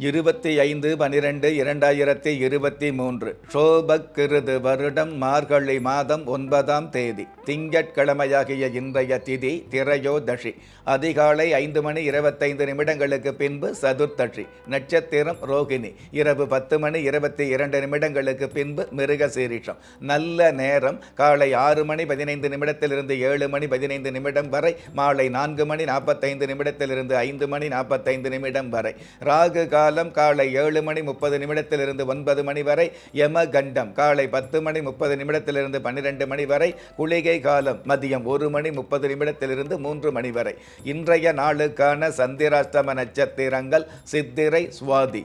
இருபத்தி ஐந்து பனிரெண்டு இரண்டாயிரத்தி இருபத்தி மூன்று. ஷோபக்கிருது வருடம் மார்கழி மாதம் ஒன்பதாம் தேதி. திங்கட்கிழமையாகிய இன்றைய திதி திரையோதஷி அதிகாலை ஐந்து மணி இருபத்தைந்து நிமிடங்களுக்கு பின்பு சதுர்த்தஷி நட்சத்திரம் ரோகிணி. இரவு பத்து மணி இருபத்தி இரண்டு நிமிடங்களுக்கு பின்பு மிருகசீரிஷம். நல்ல நேரம். காலை ஆறு மணி பதினைந்து நிமிடத்திலிருந்து ஏழு மணி பதினைந்து நிமிடம் வரை. மாலை நான்கு மணி நாற்பத்தைந்து நிமிடத்திலிருந்து ஐந்து மணி நாற்பத்தைந்து நிமிடம் வரை. ராகு காலம் காலை ஏழு மணி முப்பது நிமிடத்திலிருந்து ஒன்பது மணி வரை யம கண்டம் காலை பத்து மணி முப்பது நிமிடத்திலிருந்து பன்னிரெண்டு மணி வரை குளிகை காலம். மதியம் ஒரு மணி முப்பது நிமிடத்திலிருந்து மூன்று மணி வரை. இன்றைய நாளுக்கான சந்திராஷ்டம நட்சத்திரங்கள் சித்திரை சுவாதி.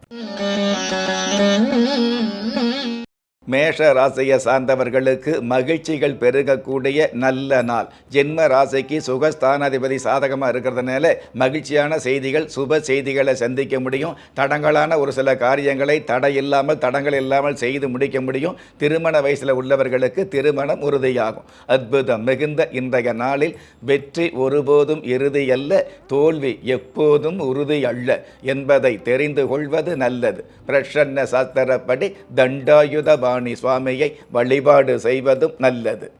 Mm-hmm. மேஷ ராசியை சார்ந்தவர்களுக்கு மகிழ்ச்சிகள் பெருகக்கூடிய நல்ல நாள். ஜென்ம ராசிக்கு சுகஸ்தானாதிபதி சாதகமாக இருக்கிறதுனால மகிழ்ச்சியான செய்திகள் சுப செய்திகளை சந்திக்க முடியும். தடங்களான ஒரு சில காரியங்களை தடை இல்லாமல் தடங்கள் இல்லாமல் செய்து முடிக்க முடியும். திருமண வயசில் உள்ளவர்களுக்கு திருமணம் உறுதியாகும். அற்புதம் மிகுந்த இன்றைய நாளில் வெற்றி ஒருபோதும் இறுதி அல்ல தோல்வி எப்போதும் உறுதி அல்ல என்பதை தெரிந்து கொள்வது நல்லது. பிரசன்ன சாஸ்திரப்படி தண்டாயுத சுவாமியை வழிபாடு செய்வதும் நல்லது.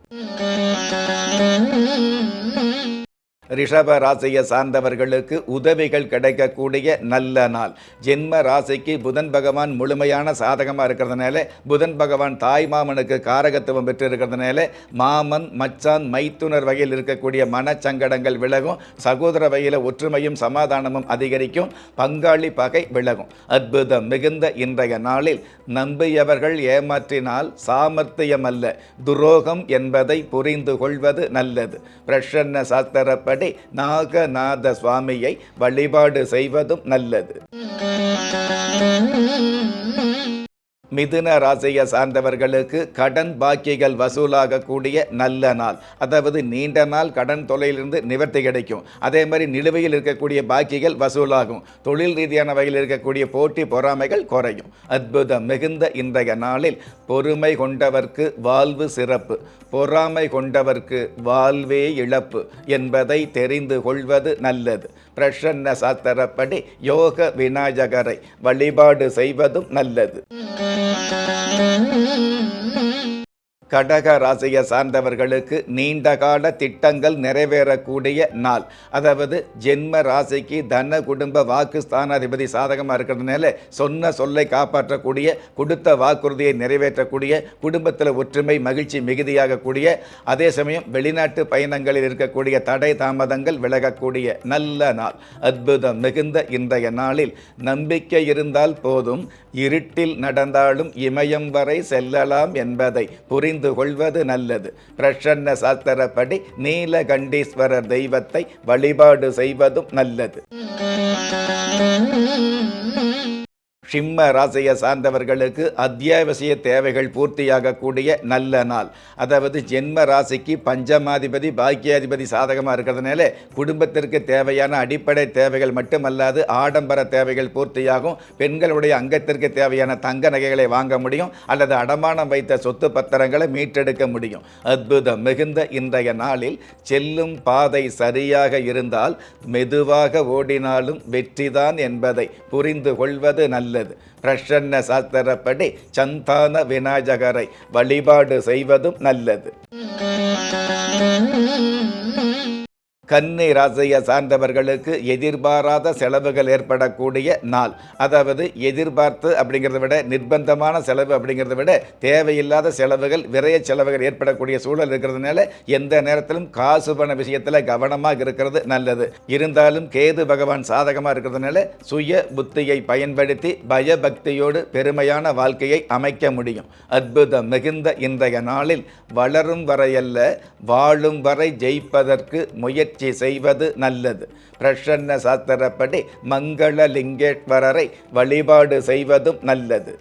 ரிஷப ராசியை சார்ந்தவர்களுக்கு உதவிகள் கிடைக்கக்கூடிய நல்ல நாள். ஜென்ம ராசிக்கு புதன் பகவான் முழுமையான சாதகமாக இருக்கிறதுனால புதன் பகவான் தாய் மாமனுக்கு காரகத்துவம் பெற்று இருக்கிறதுனால மாமன் மச்சான் மைத்துனர் வகையில் இருக்கக்கூடிய மனச்சங்கடங்கள் விலகும் சகோதர வகையில் ஒற்றுமையும் சமாதானமும் அதிகரிக்கும் பங்காளி பகை விலகும். அற்புதம் மிகுந்த இன்றைய நாளில் நம்பியவர்கள் ஏமாற்றினால் சாமர்த்தியம் அல்ல துரோகம் என்பதை புரிந்து கொள்வது நல்லது. பிரசன்ன சாஸ்திரப்படி நாகநாத சுவாமியை வழிபாடு செய்வதும் நல்லது. மிதுன ராசியை சார்ந்தவர்களுக்கு கடன் பாக்கிகள் வசூலாகக்கூடிய நல்ல நாள். அதாவது நீண்ட நாள் கடன் தொலையிலிருந்து நிவர்த்தி கிடைக்கும். அதே மாதிரி நிலுவையில் இருக்கக்கூடிய பாக்கிகள் வசூலாகும். தொழில் ரீதியான வகையில் இருக்கக்கூடிய போட்டி பொறாமைகள் குறையும். அற்புதம் மிகுந்த இன்றைய நாளில் பொறுமை கொண்டவர்க்கு வாழ்வு சிறப்பு. பொறாமை கொண்டவர்க்கு வாழ்வே இழப்பு என்பதை தெரிந்து கொள்வது நல்லது. பிரசன்ன சாஸ்திரப்படி யோக விநாயகரை வழிபாடு செய்வதும் நல்லது. கடக ராசியை சார்ந்தவர்களுக்கு நீண்ட கால திட்டங்கள் நிறைவேறக்கூடிய நாள். அதாவது ஜென்ம ராசிக்கு தன குடும்ப வாக்கு ஸ்தானாதிபதி சாதகமாக இருக்கிறதுனால சொன்ன சொல்லை காப்பாற்றக்கூடிய கொடுத்த வாக்குறுதியை நிறைவேற்றக்கூடிய குடும்பத்தில் ஒற்றுமை மகிழ்ச்சி மிகுதியாகக்கூடிய அதே சமயம் வெளிநாட்டு பயணங்களில் இருக்கக்கூடிய தடை தாமதங்கள் விலகக்கூடிய நல்ல நாள். அற்புதம் மிகுந்த இன்றைய நாளில் நம்பிக்கை இருந்தால் போதும் இருட்டில் நடந்தாலும் இமயம் வரை செல்லலாம் என்பதை புரிந்து புரிந்து கொள்வது நல்லது. பிரசன்ன சாஸ்திரப்படி நீலகண்டீஸ்வரர் தெய்வத்தை வழிபாடு செய்வதும் நல்லது. சிம்ம ராசியை சார்ந்தவர்களுக்கு அத்தியாவசிய தேவைகள் பூர்த்தியாகக்கூடிய நல்ல நாள். அதாவது ஜென்ம ராசிக்கு பஞ்சமாதிபதி பாக்கியாதிபதி சாதகமாக இருக்கிறதுனால குடும்பத்திற்கு தேவையான அடிப்படை தேவைகள் மட்டுமல்லாது ஆடம்பர தேவைகள் பூர்த்தியாகும். பெண்களுடைய அங்கத்திற்கு தேவையான தங்க நகைகளை வாங்க முடியும். அல்லது அடமானம் வைத்த சொத்து பத்திரங்களை மீட்டெடுக்க முடியும். அற்புதம் மிகுந்த இன்றைய நாளில் செல்லும் பாதை சரியாக இருந்தால் மெதுவாக ஓடினாலும் வெற்றிதான் என்பதை புரிந்து கொள்வது நல்லது. நல்லது பிரசன்ன சாஸ்திரப்படி சந்தான விநாயகரை வழிபாடு செய்வதும் நல்லது. கன்னி ராசியை சார்ந்தவர்களுக்கு எதிர்பாராத செலவுகள் ஏற்படக்கூடிய நாள். அதாவது எதிர்பார்த்து அப்படிங்கிறத விட நிர்பந்தமான செலவு அப்படிங்கிறத விட தேவையில்லாத செலவுகள் விரைய செலவுகள் ஏற்படக்கூடிய சூழல் இருக்கிறதுனால எந்த நேரத்திலும் காசு பண விஷயத்தில் கவனமாக இருக்கிறது நல்லது. இருந்தாலும் கேது பகவான் சாதகமாக இருக்கிறதுனால சுய புத்தியை பயன்படுத்தி பயபக்தியோடு பெருமையான வாழ்க்கையை அமைக்க முடியும். அற்புதம் மிகுந்த இன்றைய நாளில் வளரும் வரையல்ல வாழும் வரை ஜெயிப்பதற்கு முயற்சி செய்வது நல்லது. பிரசன்ன சாஸ்திரப்படி மங்கள லிங்கேஸ்வரரை வழிபாடு செய்வதும் நல்லது.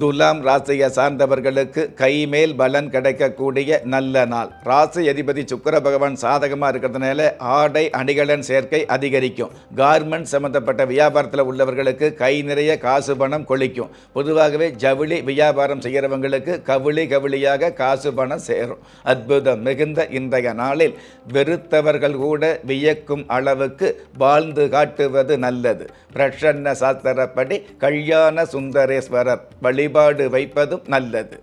துலாம் ராசியை சார்ந்தவர்களுக்கு கைமேல் பலன் கிடைக்கக்கூடிய நல்ல நாள். ராசி அதிபதி சுக்கர பகவான் சாதகமாக இருக்கிறதுனால ஆடை அணிகலன் சேர்க்கை அதிகரிக்கும். கார்மெண்ட் சம்மந்தப்பட்ட வியாபாரத்தில் உள்ளவர்களுக்கு கை நிறைய காசு பணம் கொளிக்கும். பொதுவாகவே ஜவுளி வியாபாரம் செய்கிறவங்களுக்கு கவுளி கவுளியாக காசு பணம் சேரும். அற்புதம் மிகுந்த இன்றைய நாளில் வெறுத்தவர்கள் கூட வியக்கும் அளவுக்கு வாழ்ந்து காட்டுவது நல்லது. பிரசன்ன சாஸ்திரப்படி கல்யாண சுந்தரேஸ்வரர் வழிபாடு வைப்பதும் நல்லது.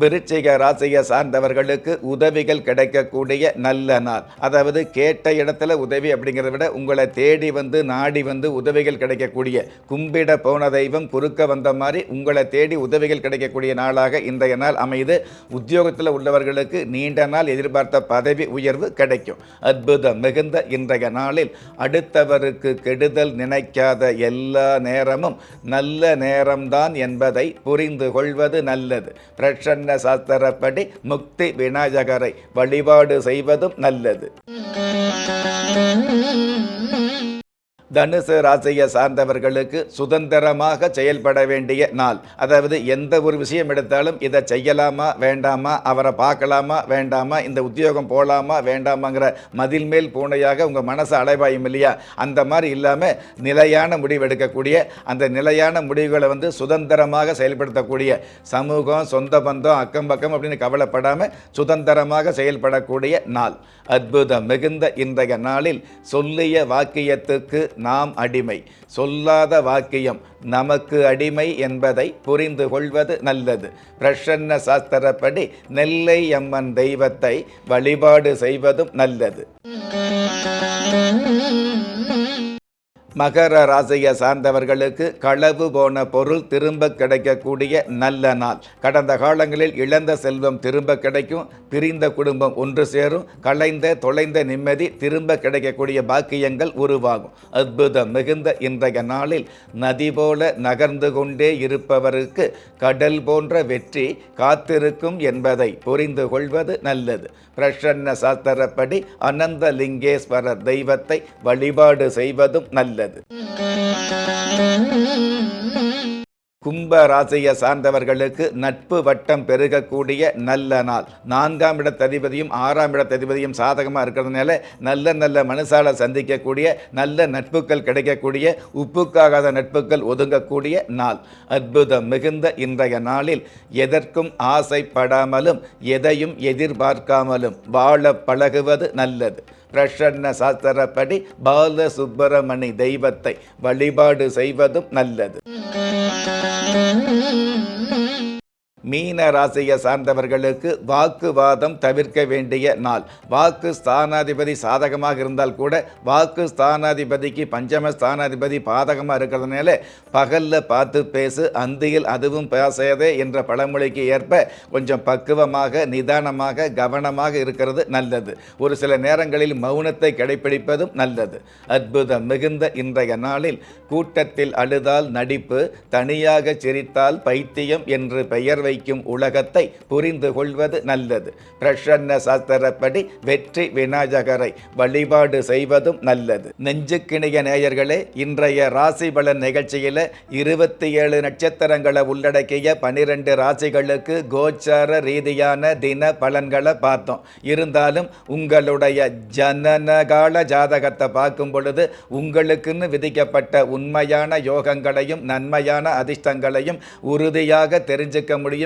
விருச்சிக ராசியை சார்ந்தவர்களுக்கு உதவிகள் கிடைக்கக்கூடிய நல்ல நாள். அதாவது கேட்ட இடத்துல உதவி அப்படிங்கிறத விட உங்களை தேடி வந்து நாடி வந்து உதவிகள் கிடைக்கக்கூடிய கும்பிட போன தெய்வம் குறுக்க வந்த மாதிரி உங்களை தேடி உதவிகள் கிடைக்கக்கூடிய நாளாக இன்றைய நாள் அமைது உத்தியோகத்தில் உள்ளவர்களுக்கு நீண்ட நாள் எதிர்பார்த்த பதவி உயர்வு கிடைக்கும். அற்புதம் மிகுந்த இன்றைய நாளில் அடுத்தவருக்கு கெடுதல் நினைக்காத எல்லா நேரமும் நல்ல நேரம்தான் என்பதை புரிந்து கொள்வது நல்லது. பிரசன்ன சாஸ்திரப்படி? முக்தி விநாயகரை வழிபாடு செய்வதும் நல்லது. தனுசு ராசியை சார்ந்தவர்களுக்கு சுதந்திரமாக செயல்பட வேண்டிய நாள். அதாவது எந்த ஒரு விஷயம் எடுத்தாலும் இதை செய்யலாமா வேண்டாமா அவரை பார்க்கலாமா வேண்டாமா இந்த உத்தியோகம் போகலாமா வேண்டாமாங்கிற மதில் மேல் பூனையாக உங்கள் மனசு அலைபாயும் இல்லையா? அந்த மாதிரி இல்லாமல் நிலையான முடிவு எடுக்கக்கூடிய அந்த நிலையான முடிவுகளை வந்து சுதந்திரமாக செயல்படுத்தக்கூடிய சமூகம் சொந்த பந்தம் அக்கம் பக்கம் அப்படின்னு கவலைப்படாமல் சுதந்திரமாக செயல்படக்கூடிய நாள். அற்புதம் மிகுந்த இன்றைய நாளில் சொல்லிய வாக்கியத்துக்கு நாம் அடிமை. சொல்லாத வாக்கியம் நமக்கு அடிமை என்பதை புரிந்து கொள்வது நல்லது. பிரசன்ன சாஸ்திரப்படி நெல்லை அம்மன் தெய்வத்தை வழிபாடு செய்வதும் நல்லது. மகர ராசியை சார்ந்தவர்களுக்கு களவு போன பொருள் திரும்ப கிடைக்கக்கூடிய நல்ல நாள். கடந்த காலங்களில் இழந்த செல்வம் திரும்ப கிடைக்கும் பிரிந்த குடும்பம் ஒன்று சேரும் கலைந்த தொலைந்த நிம்மதி திரும்ப கிடைக்கக்கூடிய பாக்கியங்கள் உருவாகும். அற்புதம் மிகுந்த இன்றைய நாளில் நதி போல நகர்ந்து கொண்டே இருப்பவருக்கு கடல் போன்ற வெற்றி காத்திருக்கும் என்பதை புரிந்து கொள்வது நல்லது. பிரசன்ன சாஸ்திரப்படி அனந்த லிங்கேஸ்வரர் தெய்வத்தை வழிபாடு செய்வதும் நல்லது. கிடையாது. கும்ப ராசியை சார்ந்தவர்களுக்கு நட்பு வட்டம் பெருகக்கூடிய நல்ல நாள். நான்காம் இடத்ததிபதியும் ஆறாம் இடத்ததிபதியும் சாதகமாக இருக்கிறதுனால நல்ல நல்ல மனுஷால சந்திக்கக்கூடிய நல்ல நட்புகள் கிடைக்கக்கூடிய உப்புக்காகாத நட்புகள் ஒதுங்கக்கூடிய நாள். அற்புதம் மிகுந்த இன்றைய நாளில் எதற்கும் ஆசைப்படாமலும் எதையும் எதிர்பார்க்காமலும் வாழ பழகுவது நல்லது. பிரசன்ன சாஸ்திரப்படி பால சுப்பிரமணி தெய்வத்தை வழிபாடு செய்வதும் நல்லது. Thank you. மீன ராசியை சார்ந்தவர்களுக்கு வாக்குவாதம் தவிர்க்க வேண்டிய நாள். வாக்கு ஸ்தானாதிபதி சாதகமாக இருந்தால் கூட வாக்கு ஸ்தானாதிபதிக்கு பஞ்சம ஸ்தானாதிபதி பாதகமாக இருக்கிறதுனால பகலில் பார்த்து பேசு அந்தியில் அதுவும் பேசாதே என்ற பழமொழிக்கு ஏற்ப கொஞ்சம் பக்குவமாக நிதானமாக கவனமாக இருக்கிறது நல்லது. ஒரு சில நேரங்களில் மௌனத்தை கடைபிடிப்பதும் நல்லது. அற்புதம் மிகுந்த இன்றைய நாளில் கூட்டத்தில் அழுதால் நடிப்பு தனியாக சிரித்தால் பைத்தியம் என்று பெயர் வைக்கும் உலகத்தை புரிந்து கொள்வது நல்லது. பிரசன்ன சாஸ்திரப்படி வெற்றி விநாயகரை வழிபாடு செய்வதும் நல்லது. நெஞ்சுக்கிணிய நேயர்களே இன்றைய ராசி பலன் நிகழ்ச்சியில் இருபத்தி ஏழு நட்சத்திரங்களை உள்ளடக்கிய பனிரெண்டு ராசிகளுக்கு கோச்சார ரீதியான தின பலன்களை பார்த்தோம். இருந்தாலும் உங்களுடைய ஜனனகால ஜாதகத்தை பார்க்கும் பொழுது உங்களுக்குன்னு விதிக்கப்பட்ட உண்மையான யோகங்களையும் நன்மையான அதிர்ஷ்டங்களையும் உறுதியாக தெரிஞ்சுக்க முடியும்.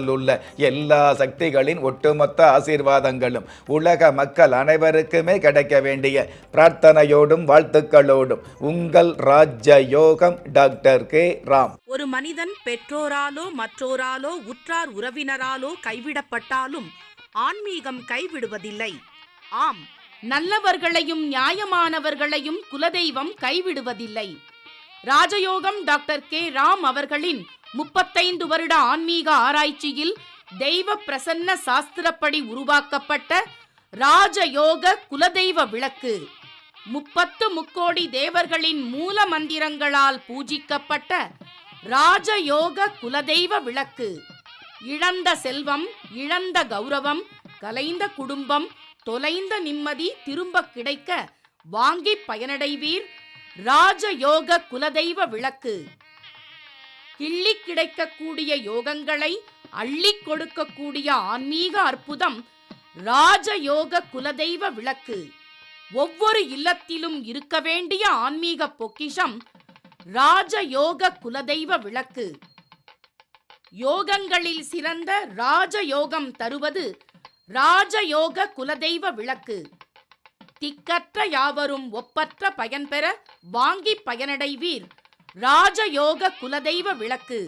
உள்ள எல்லா சக்திகளின் ஒட்டுமொத்த ஆசீர்வாதங்களும் உலக மக்கள் அனைவருக்குமே கிடைக்க வேண்டிய பிரார்த்தனையோடும் வாழ்த்துக்களோடும். உங்கள் ராஜ்ய யோகம் டாக்டர் கே. ராம். ஒரு மனிதன் பெற்றோராலோ மற்றோராலோ உற்றார் உறவினராலோ கைவிடப்பட்டாலும் ஆன்மீகம் கைவிடுவதில்லை. ஆம் நல்லவர்களையும் நியாயமானவர்களையும் குலதெய்வம் கைவிடுவதில்லை. ராஜயோகம் டாக்டர் கே. ராம் அவர்களின் முப்பத்தைந்து வருட ஆன்மீக ஆராய்ச்சியில் தெய்வ பிரசன்ன சாஸ்திரப்படி உருவாக்கப்பட்ட ராஜயோக குலதெய்வ விளக்கு. முப்பத்து முக்கோடி தேவர்களின் மூல மந்திரங்களால் பூஜிக்கப்பட்ட ராஜயோக குலதெய்வ விளக்கு. இழந்த செல்வம் இழந்த கௌரவம் கலைந்த குடும்பம் தொலைந்த நிம்மதி திரும்ப கிடைக்க வாங்கி பயனடைவீர் ராஜயோக குலதெய்வ விளக்கு. கிள்ளி கிடைக்கக்கூடிய யோகங்களை அள்ளி கொடுக்கக்கூடிய ஆன்மீக அற்புதம் ராஜயோக குலதெய்வ விளக்கு. ஒவ்வொரு இல்லத்திலும் இருக்க வேண்டிய ஆன்மீக பொக்கிஷம் ராஜயோக குலதெய்வ விளக்கு. யோகங்களில் சிறந்த ராஜயோகம் தருவது ராஜயோக குலதெய்வ விளக்கு. திக்கற்ற யாவரும் ஒப்பற்ற பயன்பெற வாங்கி பயனடைவீர். ராஜயோக குலதெய்வ விளக்கு.